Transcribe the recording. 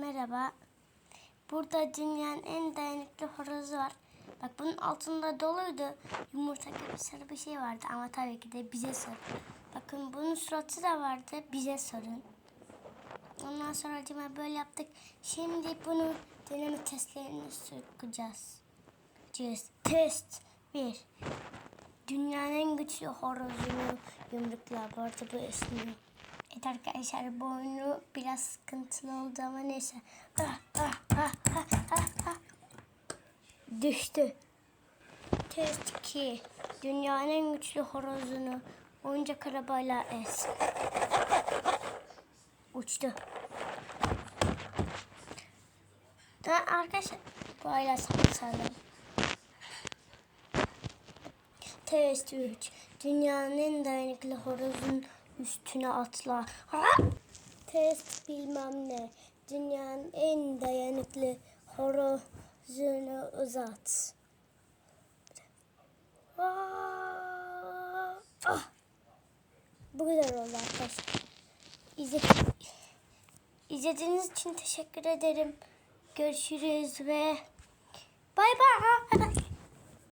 Merhaba. Burada dünyanın en dayanıklı horozu var. Bak bunun altında doluydu. Yumurta gibi sarı bir şey vardı ama tabii ki de bize sor. Bakın bunun suratı da vardı. Bize sorun. Ondan sonra acaba böyle yaptık. Şimdi bunu deneme testlerini sokacağız. Cız. Test 1. Dünyanın en güçlü horozunu yumrukla bu arada bu esniyor. Evet arkadaşlar bu oyunu biraz sıkıntılı oldu ama neyse. Ah, ah, ah, ah, ah, ah. Düştü. Test 2. Dünyanın en güçlü horozunu oyuncak arabayla es. Uçtu. Da arkadaşlar böyle sallayalım. Test 3. Dünyanın en dayanıklı horozun üstüne atla. Ha? Test bilmem ne. Dünyanın en dayanıklı horozunu uzat. Aa! Ah! Bu kadar oldu arkadaşlar. İzle... İzlediğiniz için teşekkür ederim. Görüşürüz ve.